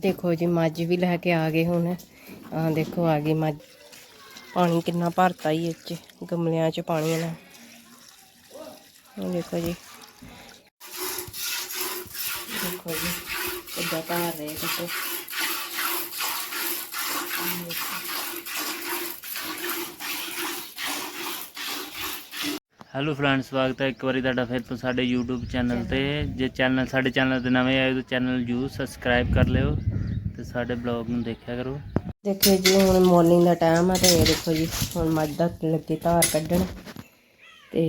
ਦੇਖੋ ਜੀ, ਮੱਝ ਵੀ ਲੈ ਕੇ ਆ ਗਏ ਹੁਣ। ਆ ਦੇਖੋ, ਆ ਗਈ ਮੱਝ। ਪਾਣੀ ਕਿੰਨਾ ਭਰਤਾ ਹੀ ਇਹ 'ਚ, ਗਮਲਿਆਂ 'ਚ ਪਾਣੀ ਨਾ ਦੇਖੋ ਜੀ। ਦੇਖੋ ਜੀ, ਕਿੱਦਾਂ ਭਰ ਰਹੇ ਦੇਖੋ। ਹੈਲੋ ਫਰੈਂਡਸ ਸਵਾਗਤ ਹੈ ਇੱਕ ਵਾਰੀ ਤੁਹਾਡਾ ਫਿਰ ਤੋਂ ਸਾਡੇ YouTube ਚੈਨਲ ਤੇ। ਜੇ ਚੈਨਲ ਸਾਡੇ ਚੈਨਲ ਤੇ ਨਵੇਂ ਆਏ ਤਾਂ ਚੈਨਲ ਜੂ ਸਬਸਕ੍ਰਾਈਬ ਕਰ ਲਿਓ ਤੇ ਸਾਡੇ ਬਲੌਗ ਨੂੰ ਦੇਖਿਆ ਕਰੋ। ਦੇਖੋ ਜੀ, ਹੁਣ ਮਾਰਨਿੰਗ ਦਾ ਟਾਈਮ ਆ ਤੇ ਇਹ ਦੇਖੋ ਜੀ, ਹੁਣ ਮੱਝ ਦਾ ਲੱਗੇ ਧਾਰ ਕੱਢਣ ਤੇ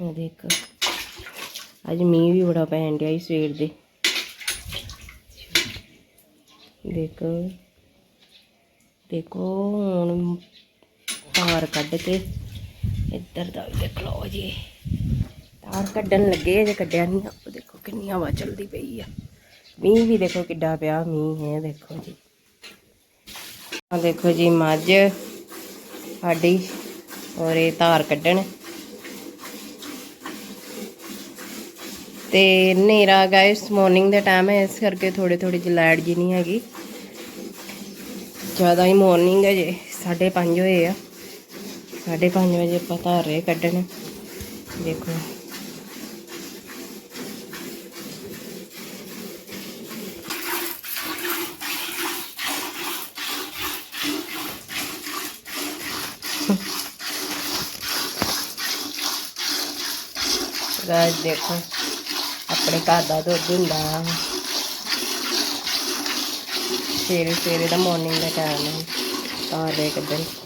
ਇਹ ਦੇਖੋ। ਅੱਜ ਮੀਂਹ ਵੀ ਬੜਾ ਪੈਣ ਡਿਆ ਸੀ ਸਵੇਰ ਦੇ। ਦੇਖੋ। ਦੇਖੋ, ਹੁਣ ਧਾਰ ਕੱਢ ਕੇ ਇੱਧਰ ਦਾ ਵੀ ਦੇਖ ਲਓ ਜੀ। ਤਾਰ ਕੱਢਣ ਲੱਗੇ ਅਜੇ ਕੱਢਿਆ ਨਹੀਂ ਉਹ ਦੇਖੋ ਕਿੰਨੀ ਹਵਾ ਚੱਲਦੀ ਪਈ ਆ। ਮੀਂਹ ਵੀ ਦੇਖੋ ਕਿੱਡਾ ਪਿਆ, ਮੀਂਹ ਹੈ ਦੇਖੋ ਜੀ। ਆ ਦੇਖੋ ਜੀ ਮੱਝ, ਸਾਡੀ, ਔਰ ਇਹ ਤਾਰ ਕੱਢਣ। ਤੇ ਹਨੇਰਾ ਗਾਇਸ ਮਾਰਨਿੰਗ ਦਾ ਟਾਈਮ ਹੈ, ਇਸ ਕਰਕੇ ਥੋੜੇ ਥੋੜੀ ਜਿਹੀ ਲਾਈਟ ਜੀ ਨਹੀਂ ਹੈਗੀ। ਜ਼ਿਆਦਾ ਹੀ ਮਾਰਨਿੰਗ ਹੈ ਜੇ 5:30 ਹੋਏ ਆ। 5:30 ਵਜੇ ਆਪਾਂ ਧਾਰ ਰਹੇ ਕੱਢਣ। ਦੇਖੋ। ਗਾਇਸ ਦੇਖੋ, ਆਪਣੇ ਘਰ ਦਾ ਦੁੱਧ ਹੁੰਦਾ। ਸਵੇਰੇ ਸਵੇਰੇ ਦਾ ਮਾਰਨਿੰਗ ਦਾ ਟਾਈਮ ਹੈ। ਤਾਂ ਦੇ ਕੱਢਣ।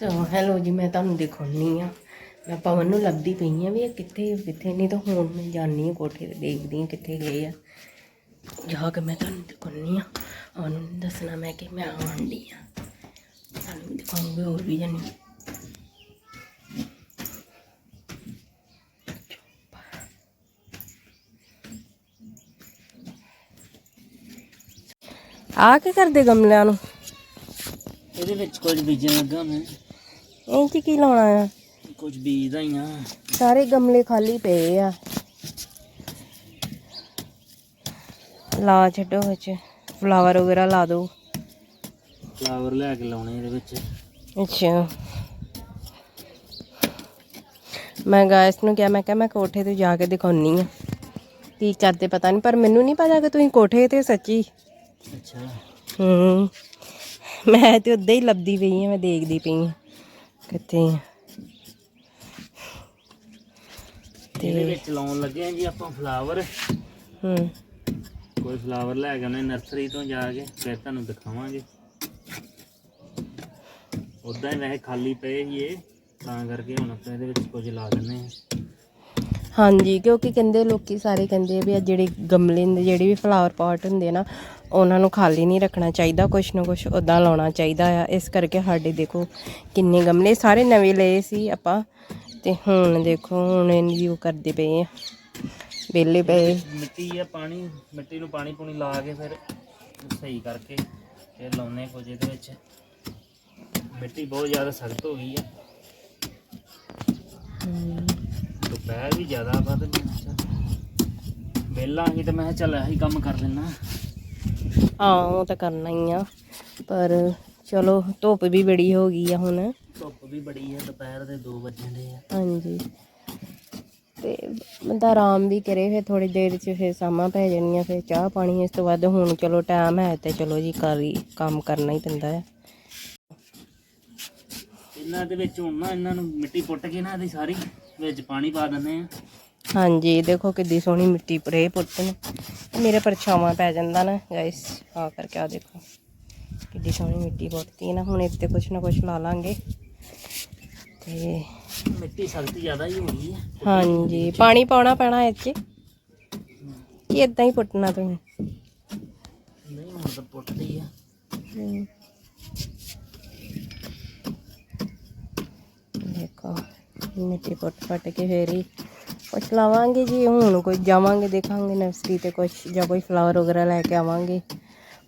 ਸੋ ਹੈਲੋ ਜੀ, ਮੈਂ ਤੁਹਾਨੂੰ ਦਿਖਾਉਣੀ ਆ। ਮੈਂ ਪਵਨ ਨੂੰ ਲੱਭਦੀ ਪਈ ਆ ਵੀ ਇਹ ਕਿੱਥੇ ਕਿੱਥੇ, ਨਹੀਂ ਤਾਂ ਹੁਣ ਮੈਂ ਜਾਣੀ ਆ ਕੋਠੇ ਤੇ, ਦੇਖਦੀ ਆ ਕਿੱਥੇ ਗਏ ਆ। ਜਾ ਕੇ ਮੈਂ ਤੁਹਾਨੂੰ ਦਿਖਾਉਣੀ ਆ। ਉਹਨੂੰ ਦੱਸਣਾ ਮੈਂ ਕਿ ਮੈਂ ਆਉਣ ਆ। ਤੁਹਾਨੂੰ ਦਿਖਾਉਂਗੀ ਹੋਰ ਵੀ ਜਾਨੀ। ਆ ਕੀ ਕਰਦੇ ਗਮਲਿਆਂ ਨੂੰ? ਇਹਦੇ ਵਿੱਚ ਕੁਝ ਬੀਜਣ ਲੱਗਾ ਮੈਂ। ਇਹ ਚ ਕੀ ਲਾਉਣਾ ਆ? ਕੁਝ ਬੀਜਦਾ ਹੀ ਆ। ਸਾਰੇ ਗਮਲੇ ਖਾਲੀ ਪਏ ਆ। ਲਾ ਛੱਡੋ ਵਿੱਚ। ਫਲਾਵਰ ਵਗੈਰਾ ਲਾ ਦਿਓ ਫਲਾਵਰ ਲੈ ਕੇ ਲਾਉਣੇ ਇਹਦੇ ਵਿੱਚ। ਅੱਛਾ। ਮੈਂ ਗਾਇਸ ਨੂੰ ਕਿਹਾ ਮੈਂ ਕਿਹਾ ਮੈਂ ਕੋਠੇ ਤੇ ਜਾ ਕੇ ਦਿਖਾਉਣੀ ਆ। ਕੀ ਕਰਦੇ ਪਤਾ ਨਹੀਂ ਪਰ ਮੈਨੂੰ ਨਹੀਂ ਪਤਾ ਕਿ ਤੁਸੀਂ ਕੋਠੇ ਤੇ ਸੱਚੀ। ਅੱਛਾ। ਹੂੰ। ਮੈਂ ਤੇ ਉਦਾਂ ਹੀ ਲੱਭਦੀ ਪਈ ਆ ਮੈਂ ਦੇਖਦੀ ਪਈ ਆ। ਆ ਇਹਦੇ ਵਿੱਚ ਲਾਉਣ ਲੱਗੇ ਆ ਜੀ ਆਪਾਂ ਫਲਾਵਰ ਹੂੰ। ਕੋਈ ਫਲਾਵਰ ਲੈ ਕੇ ਆਉਣੇ ਨਰਸਰੀ ਤੋਂ ਜਾ ਕੇ ਫਿਰ ਤੁਹਾਨੂੰ ਦਿਖਾਵਾਂਗੇ। ਉਦਾਂ ਹੀ ਵੈਸੇ ਖਾਲੀ ਪਏ ਸੀ ਇਹ ਤਾਂ ਕਰਕੇ ਹੁਣ ਆਪਾਂ ਇਹਦੇ ਵਿੱਚ ਕੁਝ ਲਾ ਦਿੰਨੇ ਆ। ਹਾਂਜੀ ਕਿਉਂਕਿ ਕਹਿੰਦੇ ਲੋਕੀ ਸਾਰੇ ਕਹਿੰਦੇ ਵੀ ਆ ਜਿਹੜੇ ਗਮਲੇ ਹੁੰਦੇ ਜਿਹੜੇ ਵੀ ਫਲਾਵਰ ਪੋਟ ਹੁੰਦੇ ਨਾ ਉਹਨਾਂ ਨੂੰ ਖਾਲੀ ਨਹੀਂ ਰੱਖਣਾ ਚਾਹੀਦਾ ਕੁਛ ਨਾ ਕੁਛ ਉਦਾਂ ਲਾਉਣਾ ਚਾਹੀਦਾ ਆ। ਇਸ ਕਰਕੇ ਸਾਡੇ ਦੇਖੋ ਕਿੰਨੇ ਗਮਲੇ ਸਾਰੇ ਨਵੇਂ ਲਏ ਸੀ ਆਪਾਂ ਤੇ ਹੁਣ ਦੇਖੋ ਹੁਣ ਇਹਨੂੰ ਯੂ ਕਰਦੇ ਪਏ ਆ। ਵਿਹਲੇ ਪਏ। ਮਿੱਟੀ ਆ ਪਾਣੀ ਮਿੱਟੀ ਨੂੰ ਪਾਣੀ ਪੂਣੀ ਲਾ ਕੇ ਫਿਰ ਸਹੀ ਕਰਕੇ ਫਿਰ ਲਾਉਨੇ ਕੁਝ ਇਹਦੇ ਵਿੱਚ। ਮਿੱਟੀ ਬਹੁਤ ਜ਼ਿਆਦਾ ਸਖਤ ਹੋ ਗਈ ਆ। ਦੁਪਹਿਰ ਵੀ ਜ਼ਿਆਦਾ ਵੱਧ ਗਈ ਵੇਲਾ ਹੀ ਤੇ ਮੈਂ ਚੱਲ ਇਹੀ ਕੰਮ ਕਰ ਲੈਣਾ ਹਾਂ ਉਹ ਤਾਂ ਕਰਨਾ ਹੀ ਆ ਪਰ ਚਲੋ ਧੁੱਪ ਵੀ ਬੜੀ ਹੋ ਗਈ ਆ ਹੁਣ। ਧੁੱਪ ਵੀ ਬੜੀ ਆ ਦੁਪਹਿਰ ਦੇ 2 ਵਜੇ ਦੇ ਆ। ਹਾਂਜੀ। ਤੇ ਬੰਦਾ ਆਰਾਮ ਵੀ ਕਰੇ ਫਿਰ ਥੋੜੀ ਦੇਰ ਚ ਫਿਰ ਸਾਮਾਂ ਪੈ ਜਾਣੀਆਂ ਫਿਰ ਚਾਹ ਪਾਣੀ ਇਸ ਤੋਂ ਬਾਅਦ ਹੁਣ ਚਲੋ ਟਾਈਮ ਹੈ ਤੇ ਚਲੋ ਜੀ ਕਰ ਕੰਮ ਕਰਨਾ ਹੀ ਪੈਂਦਾ ਹੈ ਇਹਨਾਂ ਦੇ ਵਿੱਚ ਹੁਣ ਨਾ ਇਹਨਾਂ ਨੂੰ ਮਿੱਟੀ ਪੁੱਟ ਕੇ ਨਾ ਇਹਦੀ ਸਾਰੀ ਵਿੱਚ ਪਾਣੀ ਪਾ ਦਿੰਦੇ ਆ। ਹਾਂਜੀ ਦੇਖੋ ਕਿੱਦੀ ਸੋਹਣੀ ਮਿੱਟੀ ਪਰੇ ਪੁੱਟਣ ਮੇਰੇ ਪਰਛਾਵਾਂ ਪੈ ਜਾਂਦਾ ਨਾ ਗਾਇਸ ਆ ਕਰਕੇ ਆ ਦੇਖੋ। ਕਿੱਡੀ ਸੋਹਣੀ ਮਿੱਟੀ ਪੁੱਟਤੀ ਨਾ ਹੁਣ ਇੱਥੇ ਕੁਛ ਨਾ ਕੁਛ ਲਾ ਲਾਂਗੇ। ਤੇ ਮਿੱਟੀ ਸਖਤ ਜ਼ਿਆਦਾ ਹੀ ਹੋ। ਗਈ ਹਾਂਜੀ ਪਾਣੀ ਪਾਉਣਾ ਪੈਣਾ ਇਹ 'ਚ। ਕਿ ਇਦਾਂ ਹੀ ਪੁੱਟਣਾ ਤੁਸੀਂ ਨਹੀਂ ਹੁਣ ਤਾਂ ਪੁੱਟਦੀ ਆ। ਦੇਖੋ। ਮਿੱਟੀ ਪੁੱਟ ਪੱਟ ਕੇ ਫੇਰ ਹੀ ਕੁਛ ਲਾਵਾਂਗੇ ਜੀ, ਹੁਣ ਕੋਈ ਜਾਵਾਂਗੇ, ਦੇਖਾਂਗੇ ਨਰਸਰੀ ਤੇ ਕੁਛ ਜਾਂ ਕੋਈ ਫਲਾਵਰ ਵਗੈਰਾ ਲੈ ਕੇ ਆਵਾਂਗੇ।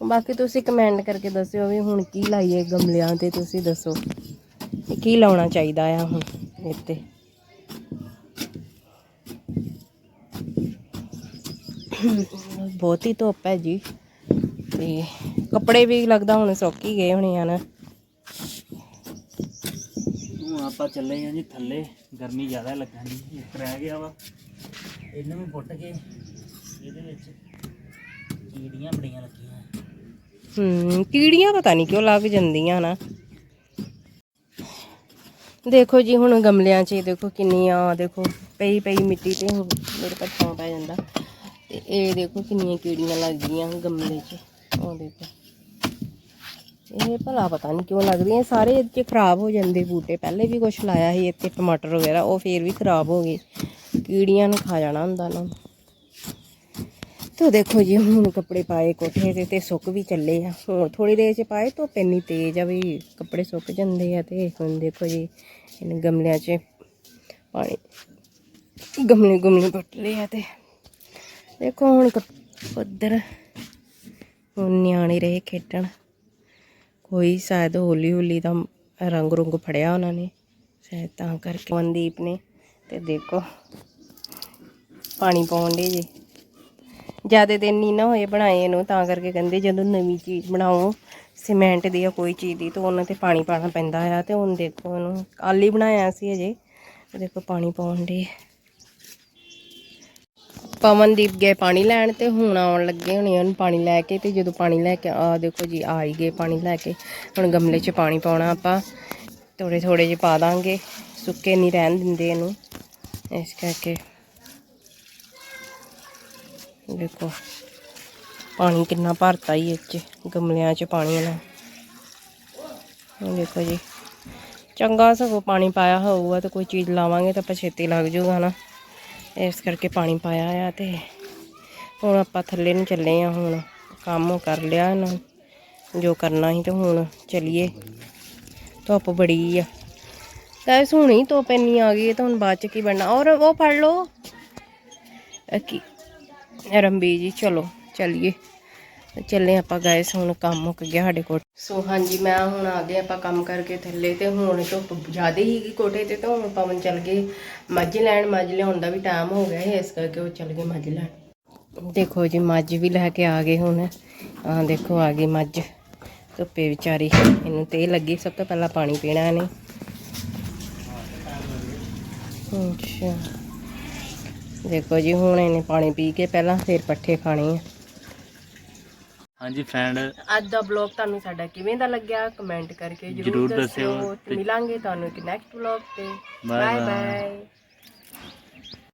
ਬਾਕੀ ਤੁਸੀਂ ਕਮੈਂਟ ਕਰਕੇ ਦੱਸਿਓ ਵੀ ਹੁਣ ਕੀ ਲਾਈਏ ਗਮਲਿਆਂ ਤੇ, ਤੁਸੀਂ ਦੱਸੋ ਕੀ ਲਾਉਣਾ ਚਾਹੀਦਾ ਆ ਹੁਣ ਇੱਥੇ। ਬਹੁਤ ਹੀ ਧੁੱਪ ਹੈ ਜੀ, ਤੇ ਕੱਪੜੇ ਵੀ ਲੱਗਦਾ ਹੁਣ ਸੁੱਕ ਹੀ ਗਏ ਹੋਣੇ ਆ ਨਾ ਹੁਣ ਆਪਾਂ ਚੱਲੇ ਹਾਂ ਜੀ ਥੱਲੇ, ਗਰਮੀ ਜ਼ਿਆਦਾ ਲੱਗਣ ਦੀ ਇੱਕ ਰਹਿ ਗਿਆ ਵਾ। ਇਹਨੂੰ ਵੀ ਪੁੱਟ ਕੇ ਇਹਦੇ ਵਿੱਚ ਕੀੜੀਆਂ ਬੜੀਆਂ ਲੱਗੀਆਂ। ਹੂੰ, ਕੀੜੀਆਂ ਪਤਾ ਨਹੀਂ ਕਿਉਂ ਲੱਗ ਜਾਂਦੀਆਂ ਨਾ। ਦੇਖੋ ਜੀ, ਹੁਣ ਗਮਲਿਆਂ 'ਚ ਦੇਖੋ ਕਿੰਨੀਆਂ, ਦੇਖੋ, ਪਈ ਪਈ ਮਿੱਟੀ ਤੇ ਹੁਣ ਮੇਰੇ ਪਰ ਪੈ ਜਾਂਦਾ। ਤੇ ਇਹ ਦੇਖੋ ਕਿੰਨੀਆਂ ਕੀੜੀਆਂ ਲੱਗ ਗਈਆਂ ਗਮਲੇ 'ਚ। ਉਹ ਦੇਖੋ। ਇਹ ਭਲਾ ਪਤਾ ਨਹੀਂ ਕਿਉਂ ਲੱਗਦੀਆਂ ਸਾਰੇ ਇੱਥੇ ਖਰਾਬ ਹੋ ਜਾਂਦੇ ਬੂਟੇ। ਪਹਿਲੇ ਵੀ ਕੁਝ ਲਾਇਆ ਸੀ ਇੱਥੇ ਟਮਾਟਰ ਵਗੈਰਾ, ਉਹ ਫੇਰ ਵੀ ਖਰਾਬ ਹੋ ਗਏ। ਕੀੜੀਆਂ ਨੇ ਖਾ ਜਾਣਾ ਹੁੰਦਾ ਨਾ। ਤੋ ਦੇਖੋ ਜੀ, ਹੁਣ ਕੱਪੜੇ ਪਾਏ ਕੋਠੇ ਤੇ ਤੇ ਸੁੱਕ ਵੀ ਚੱਲੇ ਆ। ਹੁਣ ਥੋੜੀ ਦੇਰ ਚ ਪਾਏ, ਧੁੱਪ ਇੰਨੀ ਤੇਜ਼ ਆ ਵੀ ਕੱਪੜੇ ਸੁੱਕ ਜਾਂਦੇ ਆ ਤੇ ਹੁਣ ਦੇਖੋ ਜੀ, ਇਹਨਾਂ ਗਮਲਿਆਂ 'ਚ ਪਾਣੀ, ਗਮਲੇ ਗਮਲੇ ਪੱਟ ਲਏ ਆ ਤੇ। ਦੇਖੋ ਹੁਣ ਕੱਪ- ਉੱਧਰ ਹੁਣ ਨਿਆਣੇ ਰਹੇ ਖੇਡਣ। ਕੋਈ ਸ਼ਾਇਦ ਹੌਲੀ ਹੌਲੀ ਦਾ ਰੰਗ ਰੁੰਗ ਫੜਿਆ ਉਹਨਾਂ ਨੇ, ਸ਼ਾਇਦ ਤਾਂ ਕਰਕੇ। ਮਨਦੀਪ ਨੇ ਤੇ ਦੇਖੋ, ਪਾਣੀ ਪਾਉਣ ਦੇ ਜੀ। ਜ਼ਿਆਦਾ ਦਿਨ ਨਹੀਂ ਨਾ ਹੋਏ ਬਣਾਏ ਇਹਨੂੰ, ਤਾਂ ਕਰਕੇ ਕਹਿੰਦੇ ਜਦੋਂ ਨਵੀਂ ਚੀਜ਼ ਬਣਾਓ, ਸੀਮੈਂਟ ਦੀ ਜਾਂ ਕੋਈ ਚੀਜ਼ ਦੀ, ਤਾਂ ਉਹਨਾਂ ਤੇ ਪਾਣੀ ਪਾਣਾ ਪੈਂਦਾ ਆ। ਤੇ ਹੁਣ ਦੇਖੋ ਉਹਨੂੰ ਕੱਲ੍ਹ ਹੀ ਬਣਾਇਆ ਸੀ ਅਜੇ ਦੇਖੋ ਪਾਣੀ ਪਾਉਣ ਦੇ ਪਵਨਦੀਪ ਗਏ ਪਾਣੀ ਲੈਣ ਤੇ ਹੁਣ ਆਉਣ ਲੱਗੇ ਹੋਣੇ ਉਹਨੂੰ ਪਾਣੀ ਲੈ ਕੇ ਤੇ ਜਦੋਂ ਪਾਣੀ ਲੈ ਕੇ ਆ ਦੇਖੋ ਜੀ, ਆ ਹੀ ਗਏ ਪਾਣੀ ਲੈ ਕੇ। ਹੁਣ ਗਮਲੇ 'ਚ ਪਾਣੀ ਪਾਉਣਾ ਆਪਾਂ। ਥੋੜੇ ਥੋੜੇ ਜਿਹੇ ਪਾ ਦਾਂਗੇ। ਸੁੱਕੇ ਨਹੀਂ ਰਹਿਣ ਦਿੰਦੇ ਇਹਨੂੰ। ਇਸ ਕਰਕੇ। ਦੇਖੋ, ਪਾਣੀ ਕਿੰਨਾ ਭਰਤਾ ਹੀ ਇਹ 'ਚ, ਗਮਲਿਆਂ 'ਚ ਪਾਣੀ ਨਾਲ ਦੇਖੋ ਜੀ। ਚੰਗਾ ਸਗੋਂ ਪਾਣੀ ਪਾਇਆ ਹੋਊਗਾ ਤਾਂ ਕੋਈ ਚੀਜ਼ ਲਾਵਾਂਗੇ ਤਾਂ ਆਪਾਂ ਛੇਤੀ ਲੱਗ ਜਾਊਗਾ ਨਾ। ਇਸ ਕਰਕੇ ਪਾਣੀ ਪਾਇਆ ਆ ਤੇ ਹੁਣ ਆਪਾਂ ਥੱਲੇ ਨੂੰ ਚੱਲੇ ਆ ਹੁਣ। ਕੰਮ ਕਰ ਲਿਆ ਨਾ ਜੋ ਕਰਨਾ ਸੀ ਤੇ ਹੁਣ ਚਲੀਏ। ਧੁੱਪ ਬੜੀ ਆ। ਗਏ ਹੁਣ ਹੀ ਧੁੱਪ ਇੰਨੀ ਆ ਗਈ ਹੈ ਤਾਂ ਹੁਣ ਬਾਅਦ ਚ ਕੀ ਬਣਨਾ? ਔਰ ਉਹ ਫੜ ਲਓ। ਇਹ ਕੀ? ਰੰਬੀ ਜੀ, ਚਲੋ, ਚਲੀਏ। ਚੱਲੇ ਆਪਾਂ ਗਾਇਸ ਹੁਣ ਕੰਮ ਮੁੱਕ ਗਿਆ ਸਾਡੇ ਕੋਲ। ਸੋ ਹਾਂਜੀ, ਮੈਂ ਹੁਣ ਆ ਗਏ ਆਪਾਂ ਕੰਮ ਕਰਕੇ ਥੱਲੇ ਤੇ ਹੁਣ ਧੁੱਪ ਜ਼ਿਆਦਾ ਹੀ ਕੋਠੇ ਤੇ ਤਾਂ ਹੁਣ ਪਵਨ ਚੱਲ ਗਏ ਮੱਝ ਲੈਣ, ਮੱਝ ਲਿਆਉਣ ਦਾ ਵੀ ਟਾਈਮ ਹੋ ਗਿਆ ਹੈ ਇਸ ਕਰਕੇ ਉਹ ਚੱਲ ਗਏ ਮੱਝ ਲੈਣ। ਦੇਖੋ ਜੀ, ਮੱਝ ਵੀ ਲੈ ਕੇ ਆ ਗਏ ਹੁਣ। ਆ ਦੇਖੋ, ਆ ਗਈ ਮੱਝ। ਧੁੱਪੇ ਵਿਚਾਰੀ, ਇਹਨੂੰ ਤੇ ਲੱਗੀ, ਸਭ ਤੋਂ ਪਹਿਲਾਂ ਪਾਣੀ ਪੀਣਾ ਇਹਨੇ। ਅੱਛਾ। ਦੇਖੋ ਜੀ, ਹੁਣ ਇਹਨੇ ਪਾਣੀ ਪੀ ਕੇ ਪਹਿਲਾਂ ਫਿਰ ਪੱਠੇ ਖਾਣੇ ਆ। ਹਾਂਜੀ ਫਰੈਂਡ ਅੱਜ ਦਾ ਬਲੌਗ ਤੁਹਾਨੂੰ ਸਾਡਾ ਕਿਵੇਂ ਦਾ ਲੱਗਿਆ? ਕਮੈਂਟ ਕਰਕੇ ਜ਼ਰੂਰ ਦੱਸਿਓ ਤੇ ਮਿਲਾਂਗੇ ਤੁਹਾਨੂੰ ਇੱਕ ਨੈਕਸਟ ਬਲੌਗ ਤੇ। ਬਾਏ. ਬਾਏ